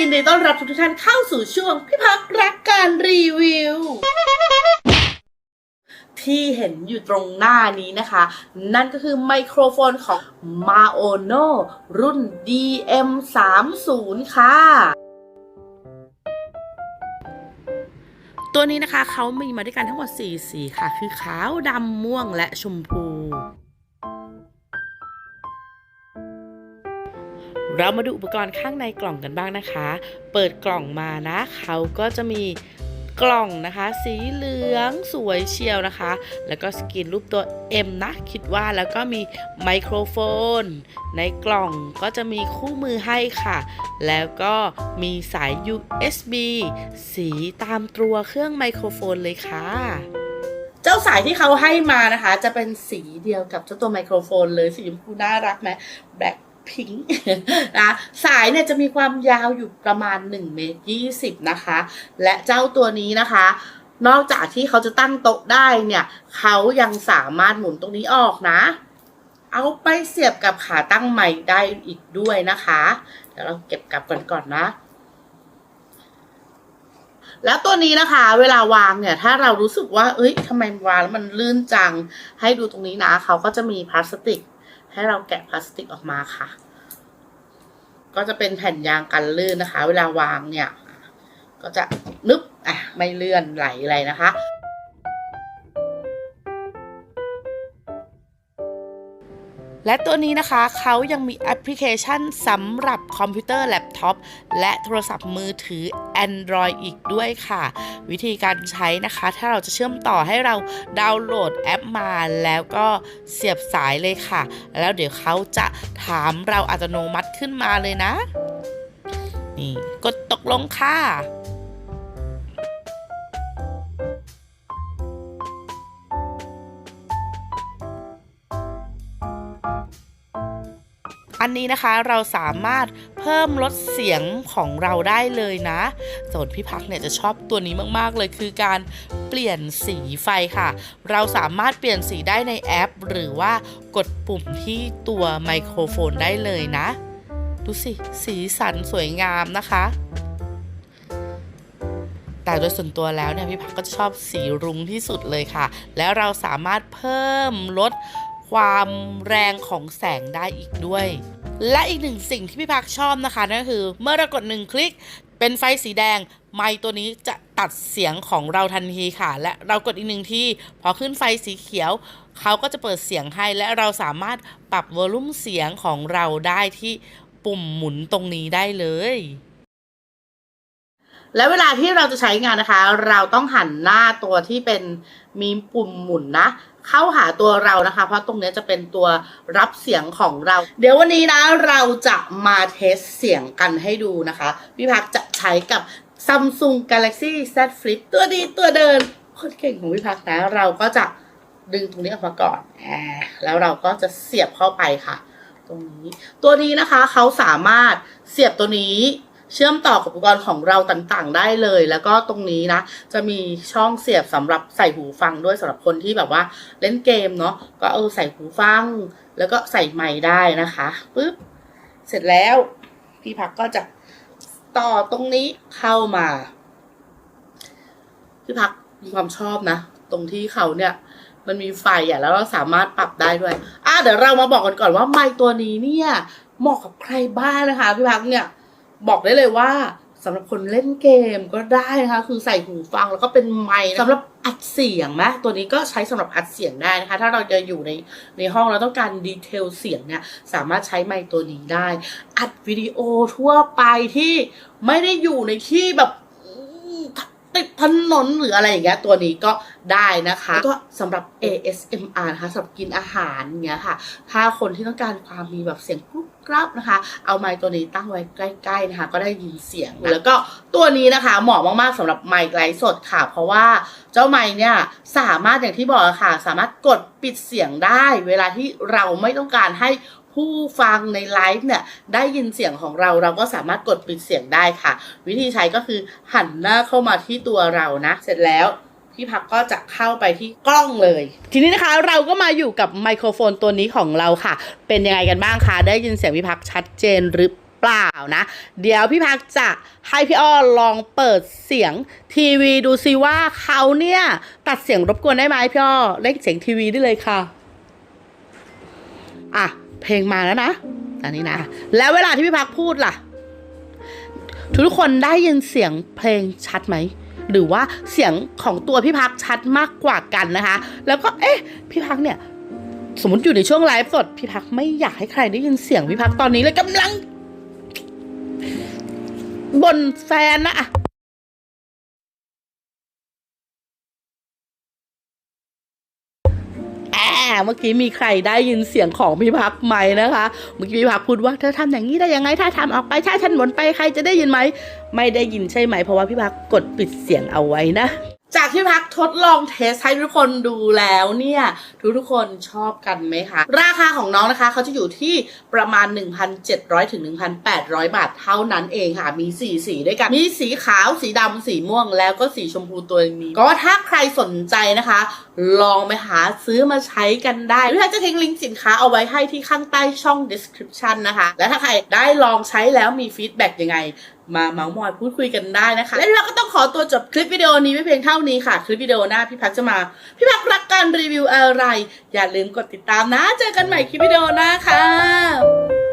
ยินดีต้อนรับทุกท่านเข้าสู่ช่วงพี่พักรักการรีวิว ที่เห็นอยู่ตรงหน้านี้นะคะ นั่นก็คือไมโครโฟนของ Maono รุ่น DM30 ค่ะตัวนี้นะคะเขามีมาด้วยกันทั้งหมด4สีค่ะ คือขาวดำม่วงและชมพู เรามาดูอุปกรณ์ข้างในกล่องกันบ้างนะคะ เปิดกล่องมานะเขาก็จะมีกล่องนะคะ สีเหลืองสวยเชียวนะคะ แล้วก็สกรีนรูปตัว M นะ คิดว่าแล้วก็มีไมโครโฟน ในกล่องก็จะมีคู่มือให้ค่ะ แล้วก็มีสาย USB สีตามตัวเครื่องไมโครโฟนเลยค่ะ เจ้าสายที่เขาให้มานะคะ จะเป็นสีเดียวกับเจ้าตัวไมโครโฟนเลยสีชมพูน่ารักไหมแบล็ค พิงนะสายเนี่ยจะมีความยาวอยู่ประมาณ1เมตร20นะคะ และเจ้าตัวนี้นะคะ นอกจากที่เขาจะตั้งโต๊ะได้เนี่ยเขายังสามารถหมุนตรงนี้ออกนะ เอาไปเสียบกับขาตั้งใหม่ได้อีกด้วยนะคะเดี๋ยวเราเก็บกลับกันก่อนนะแล้วตัวนี้นะคะ เวลาวางเนี่ย ถ้าเรารู้สึกว่า เอ้ยทำไมวางแล้วมันลื่นจัง ให้ดูตรงนี้นะ เขาก็จะมีพลาสติก ให้เราแกะพลาสติกออกมาค่ะ ก็จะเป็นแผ่นยางกันลื่นนะคะ เวลาวางเนี่ย ก็จะนึบอะไม่เลื่อนไหลอะไรนะคะ และตัวนี้นะคะเขายังมีแอปพลิเคชันสำหรับคอมพิวเตอร์แล็ปท็อปและโทรศัพท์มือถือ Android อีกด้วยค่ะ วิธีการใช้นะคะ ถ้าเราจะเชื่อมต่อให้เราดาวน์โหลดแอปมาแล้วก็เสียบสายเลยค่ะ แล้วเดี๋ยวเขาจะถามเราอัตโนมัติขึ้นมาเลยนะ นี่กดตกลงค่ะ อันนี้นะคะเราสามารถเพิ่มลดเสียงของเราได้เลยนะส่วนพี่พักเนี่ยจะชอบตัวนี้มากๆเลยคือการเปลี่ยนสีไฟค่ะ เราสามารถเปลี่ยนสีได้ในแอป หรือว่ากดปุ่มที่ตัวไมโครโฟนได้เลยนะ ดูสิ สีสันสวยงามนะคะแต่โดยส่วนตัวแล้วเนี่ยพี่พักก็ชอบสีรุ้งที่สุดเลยค่ะ แล้วเราสามารถเพิ่มลด ความแรงของแสงได้อีกด้วย และอีกหนึ่งสิ่งที่พี่พักชอบนะคะนั่นก็คือ เมื่อเรากดหนึ่งคลิกเป็นไฟสีแดง ไมค์ตัวนี้จะตัดเสียงของเราทันทีค่ะ และเรากดอีกหนึ่งที่พอขึ้นไฟสีเขียว เขาก็จะเปิดเสียงให้ และเราสามารถปรับวอลลุ่มเสียงของเราได้ที่ปุ่มหมุนตรงนี้ได้เลย และเวลาที่เราจะใช้งานนะคะ เราต้องหันหน้าตัวที่เป็นมีปุ่มหมุนนะ เข้าหาตัวเรานะคะ เพราะตรงนี้จะเป็นตัวรับเสียงของเรา เดี๋ยววันนี้นะเราจะมาเทสเสียงกันให้ดูนะคะพี่พักจะใช้กับ Samsung Galaxy Z Flip ตัวดีตัวเดินคตรเก่งของพี่พักนะ เราก็จะดึงตรงนี้ออกมาก่อนแล้วเราก็จะเสียบเข้าไปค่ะ ตรงนี้ ตัวนี้นะคะเขาสามารถเสียบตัวนี้ เชื่อมต่อกับอุปกรณ์ของเราต่างๆ ได้เลย แล้วก็ตรงนี้นะ จะมีช่องเสียบสำหรับใส่หูฟังด้วยสำหรับคนที่แบบว่าเล่นเกมเนาะก็เออใส่หูฟัง แล้วก็ใส่ไมค์ได้นะคะปึ๊บเสร็จแล้วพี่พักก็จะต่อตรงนี้เข้ามา พี่พักมีความชอบนะ ตรงที่เขาเนี่ยมันมีไฟอะแล้วเราสามารถปรับได้ด้วย อะเดี๋ยวเรามาบอกกันก่อนว่าไมค์ตัวนี้เนี่ยเหมาะกับใครบ้างนะคะพี่พักเนี่ย บอกได้เลยว่าสำหรับคนเล่นเกมก็ได้นะคะ คือใส่หูฟังแล้วก็เป็นไมค์สำหรับอัดเสียงนะตัวนี้ก็ใช้สำหรับอัดเสียงได้นะคะ ถ้าเราจะอยู่ในในห้องแล้วต้องการดีเทลเสียงเนี่ยสามารถใช้ไมค์ตัวนี้ได้ อัดวิดีโอทั่วไปที่ไม่ได้อยู่ในที่แบบ ติดถนนหรืออะไรอย่างเงี้ยตัวนี้ก็ได้นะคะ ก็สำหรับ ASMR นะคะสำหรับกินอาหารอย่างเงี้ยค่ะ ถ้าคนที่ต้องการความมีแบบเสียงกรุบกรับนะคะ เอาไมค์ตัวนี้ตั้งไว้ใกล้ๆนะคะ ก็ได้ยินเสียง แล้วก็ตัวนี้นะคะเหมาะมากๆสำหรับไมค์ไลฟ์สดค่ะ เพราะว่าเจ้าไมค์เนี่ยสามารถอย่างที่บอกค่ะ สามารถกดปิดเสียงได้ เวลาที่เราไม่ต้องการให้ ผู้ฟังในไลฟ์เนี่ยได้ยินเสียงของเราเราก็สามารถกดปิดเสียงได้ค่ะ วิธีใช้ก็คือหันหน้าเข้ามาที่ตัวเรานะ เสร็จแล้วพี่พักก็จะเข้าไปที่กล้องเลย ทีนี้นะคะเราก็มาอยู่กับไมโครโฟนตัวนี้ของเราค่ะ เป็นยังไงกันบ้างคะ ได้ยินเสียงพี่พักชัดเจนหรือเปล่านะ เดี๋ยวพี่พักจะให้พี่อ้อลองเปิดเสียงทีวีดูซิว่าเขาเนี่ยตัดเสียงรบกวนได้ไหมพี่อ้อเล่นเสียงทีวีได้เลยค่ะ อะ เพลงมาแล้วนะอันนี้นะ แล้วเวลาที่พี่พักพูดล่ะ ทุกคนได้ยินเสียงเพลงชัดไหม หรือว่าเสียงของตัวพี่พักชัดมากกว่ากันนะคะ แล้วก็เอ๊ะ พี่พักเนี่ย สมมติอยู่ในช่วงไลฟ์สดพี่พักไม่อยากให้ใครได้ยินเสียงพี่พักตอนนี้เลยกำลังบนแฟนนะอะ เมื่อกี้มีใครได้ยินเสียงของพี่พักไหมนะคะ เมื่อกี้พี่พักพูดว่าเธอทำอย่างนี้ได้ยังไงถ้าทำออกไปถ้าฉันหมุนไปใครจะได้ยินไหมไม่ได้ยินใช่ไหม เพราะว่าพี่พักกดปิดเสียงเอาไว้นะ จากที่พักทดลองเทสให้ทุกคนดูแล้วเนี่ย ทุกทุกๆคนชอบกันไหมคะ ราคาของน้องนะคะเขาจะอยู่ที่ประมาณ 1,700ถึง1,800 บาทเท่านั้นเองค่ะ มี4สีด้วยกัน มีสีขาวสีดำสีม่วงแล้วก็สีชมพูตัวนี้ ก็ถ้าใครสนใจนะคะ ลองไปหาซื้อมาใช้กันได้พี่พักจะทิ้งลิงก์สินค้าเอาไว้ให้ที่ข้างใต้ช่อง description นะคะ และถ้าใครได้ลองใช้แล้วมีฟีดแบ็กยังไง มาเมาส์มอยพูดคุยกันได้นะคะ และเราก็ต้องขอตัวจบคลิปวิดีโอนี้ไว้เพียงเท่านี้ค่ะ คลิปวิดีโอหน้าพี่พักจะมา พี่พักรักการรีวิวอะไร อย่าลืมกดติดตามนะ เจอกันใหม่คลิปวิดีโอหน้าค่ะ